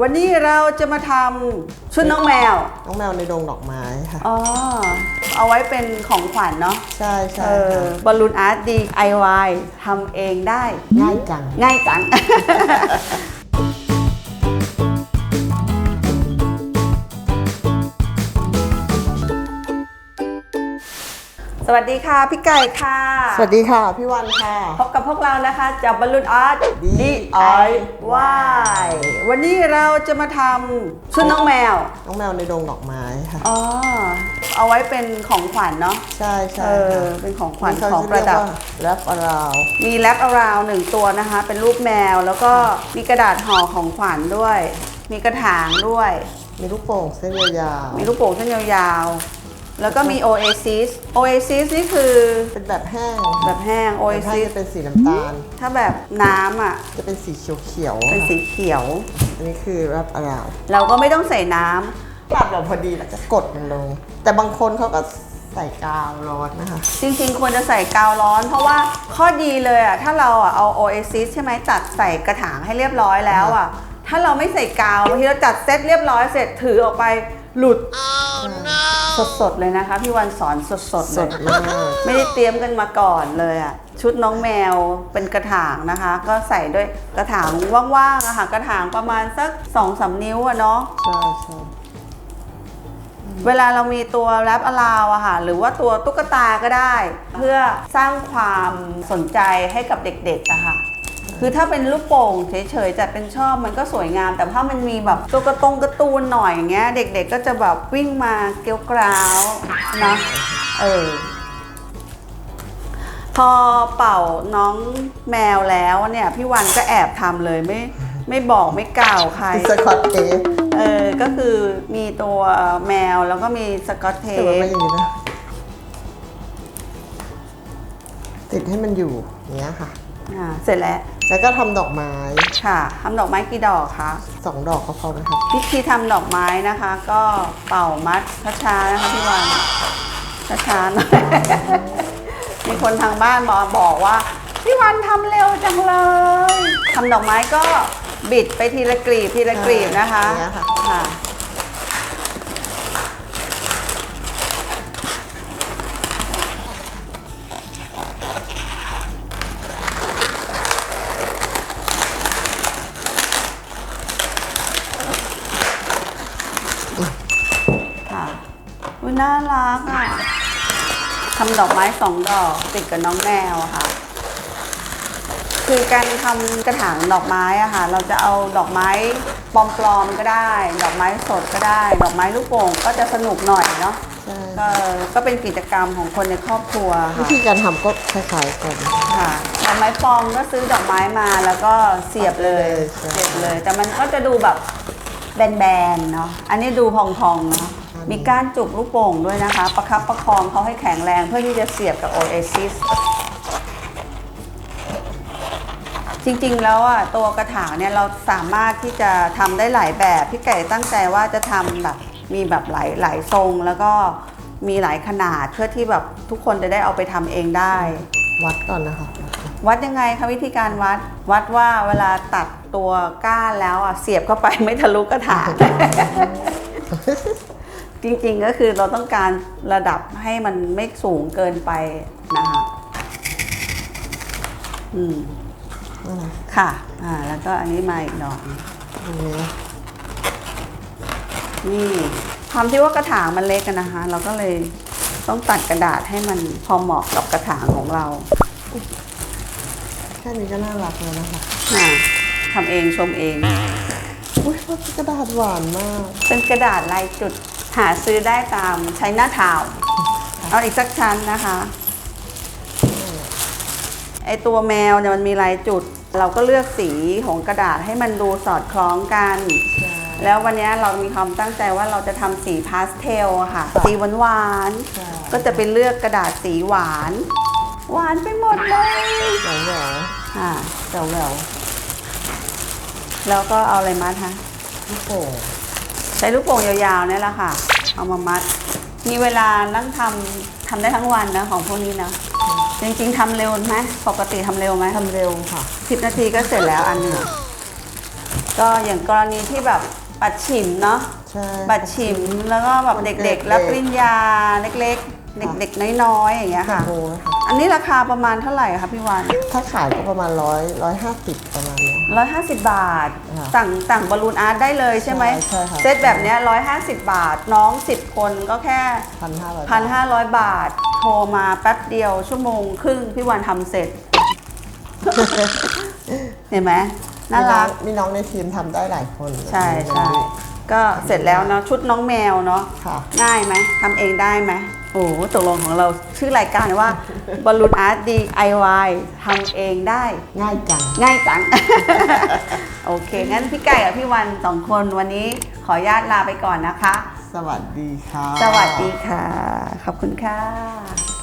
วันนี้เราจะมาทำชุดน้องแมว น้องแมวในดงดอกไม้ค่ะ อ๋อ เอาไว้เป็นของขวัญเนาะ ใช่ใช่เออค่ะบอลลูนอาร์ต DIY ทำเองได้ ง่ายจัง ง่ายจัง สวัสดีค่ะพี่ไก่ค่ะ สวัสดีค่ะ พี่วันค่ะ พบกับพวกเรานะคะจากบอลลูนอาร์ต DIY DIY วันนี้เราจะมาทำชุดน้องแมวน้องแมวในดงดอกไม้ค่ะ อ๋อเอาไว้เป็นของขวัญเนาะใช่ใช่เออค่ะเป็นของขวัญนี่เขาของจประดับเรียกว่าแรปอาราวมีแรปอาราวหนึ่งตัวนะคะ เป็นรูปแมวแล้วก็มีกระดาษห่อของขวัญด้วย มีกระถางด้วย มีลูกโป่งเส้นยาวมีลูกโป่งเส้นยาวๆ แล้วก็มี Oasis Oasis นี่คือๆเป็นแบบแห้งแบบแห้ง แบบแห้ง Oasis จะเป็นสีน้ำตาล ถ้าแบบน้ำอะ จะเป็นสีเขียวๆเป็นสีเขียว อันนี้คือแรปอาราวเราก็ไม่ต้องใส่น้ำปรับแบบพอดีแล้วจะกดมันลง แต่บางคนเขาก็ใส่กาวร้อนนะคะจริงๆ ควรจะใส่กาวร้อน เพราะว่าข้อดีเลยอะ ถ้าเราอะเอา Oasis ใช่ไหมจัดใส่กระถางให้เรียบร้อยแล้วอะ ถ้าเราไม่ใส่กาวบางทีเราจัดเซตเรียบร้อยเสร็จถือออกไปหลุด สดๆเลยนะคะพี่วันสอนสดๆสเลยดมากไม่ได้เตรียมกันมาก่อนเลยอะชุดน้องแมวเป็นกระถางนะคะ ก็ใส่ด้วยกระถางว่างๆอะค่ะกระถางประมาณสัก2อสนิ้วอะเนาะใช่ใช่เวลาเรามีตัวแรปอลาวอะค่ะหรือว่าตัวตุ๊กตาก็ได้ เพื่อสร้างความสนใจให้กับเด็กๆอะค่ะ คือถ้าเป็นลูกโป่งเฉยๆจัดเป็นชอบมันก็สวยงาม แต่ถ้ามันมีแบบตัวกระตงการะตูนหน่อยอย่างเงี้ย เด็กๆก็จะแบบวิ่งมาเกลียวกราวนะเออพอเป่าน้องแมวแล้วเนี่ยพี่วันก็แอบทำเลยไม่ไม่บอกไม่กล่าวใครสกอตเทปเออก็คือมีตัวแมวแล้วก็มีสกอตเทแต่ว่าปไม่ดีนะติดให้มันอยู่อย่างเงี้ยค่ะ อ่า เสร็จแล้ว แล้วก็ทำดอกไม้ค่ะทำดอกไม้กี่ดอกคะสองดอกก็พอไหมคะวิธีทำดอกไม้นะคะ ก็เป่ามัดช้าๆนะคะพี่วันช้าๆหน่อยมีคนทางบ้านมาบอกว่าพี่วันทำเร็วจังเลยทำดอกไม้ก็บิดไปทีละกลีบทีละกลีบนะคะอย่างเงี้ยค่ะ ค่ะค่ะ อุ้ยน่ารักอะทำดอกไม้สองดอกติดกับน้องแมวอะค่ะ คือการทำกระถางดอกไม้อะค่ะ เราจะเอาดอกไม้ปลอมๆก็ได้ ดอกไม้สดก็ได้ ดอกไม้ลูกโป่งก็จะสนุกหน่อยเนาะใช่ก็ก็เป็นกิจกรรมของคนในครอบครัววิค่ะธีการทำก็คล้ายๆกัน ค่ะดอกไม้ปลอมก็ซื้อดอกไม้มาแล้วก็เสียบเลยใช่ เสียบเลย แต่มันก็จะดูแบบแบนๆเนาะอันนี้ดูพองๆเนาะ มีก้านจุกลูกโป่งด้วยนะคะ ประคับประคองเขาให้แข็งแรงเพื่อที่จะเสียบกับ Oasis จริงๆ แล้วอะตัวกระถางเนี่ยเราสามารถที่จะทำได้หลายแบบ พี่ไก่ตั้งใจว่าจะทำแบบมีแบบหลายหลายทรงแล้วก็มีหลายขนาดเพื่อที่แบบทุกคนจะได้เอาไปทำเองได้ วัดก่อนนะคะ วัดก่อนวัดยังไงคะวิธีการวัดวัดว่าเวลาตัดตัวก้านแล้วอะเสียบเข้าไปไม่ทะลุกระถาง จริงๆก็คือเราต้องการระดับให้มันไม่สูงเกินไปนะคะอืมนั่นแหละค่ะ อ่า แล้วก็อันนี้มาอีกดอกหนึ่งตรงนี้นี่ความที่ว่ากระถางมันเล็กกันนะคะ เราก็เลยต้องตัดกระดาษให้มันพอเหมาะกับกระถางของเราแค่นี้ก็น่ารักแล้วนะคะอ่าทำเองชมเอง อุ้ยกระดาษหวานมาก เป็นกระดาษลายจุด หาซื้อได้ตามใช้หน้าทาวน์เอาอีกสักชั้นนะคะไอตัวแมวเนี่ยมันมีลายจุด เราก็เลือกสีของกระดาษให้มันดูสอดคล้องกันใช่แล้ววันนี้เรามีความตั้งใจว่าเราจะทำสีพาสเทลอะค่ะ สีหวานหวานๆใช่ก็จะไปเลือกกระดาษสีหวาน หวานไปหมดเลยแหววแหววอ่าแหววแหววแล้วก็เอาอะไรมัดคะลูกโป่ง ใช้ลูกโป่งยาวๆเนี่ยแหละค่ะ เอามามัด มีเวลานั่งทำทำได้ทั้งวันนะของพวกนี้นะ จริงๆทำเร็วไหมปกติทำเร็วไหมทำเร็วค่ะสิบนาทีก็เสร็จแล้วอันหนึงก็อย่างกรณีที่แบบปัดฉิมเนาะใช่ปัดฉิมแล้วก็แบบวันเกิดเด็กๆ รับปริญญาเล็กๆ เด็กๆ น้อยๆอย่างเงี้ยค่ะโอ้นะคะอันนี้ราคาประมาณเท่าไหร่คะพี่วัน ถ้าขายก็ประมาณร้อยร้อยห้าสิบประมาณเนี้ย 150 บาทค่ะสั่งสั่งบอลลูนอาร์ตได้เลยใช่ไหมใช่ใช่ค่ะ เซตแบบเนี้ย150 บาทน้อง 10 คนก็แค่ พันห้าร้อย 1,500 บาท โทรมาแป๊บเดียวชั่วโมงครึ่งพี่วันทำเสร็จ เห็นไหมน่ารัก มีน้องในทีมทำได้หลายคนใช่ใช่ก็เสร็จแล้วเนาะชุดน้องแมวเนาะค่ะ ง่ายไหมทำเองได้ไหม โอ้โหตกลงของเราชื่อรายการว่าบอลลูนอาร์ต DIY ทำเองได้ ง่ายจัง ง่ายจัง โอเค งั้นพี่ไก่กับพี่วันสองคนวันนี้ขออนุญาตลาไปก่อนนะคะ สวัสดีค่ะ สวัสดีค่ะ ขอบคุณค่ะ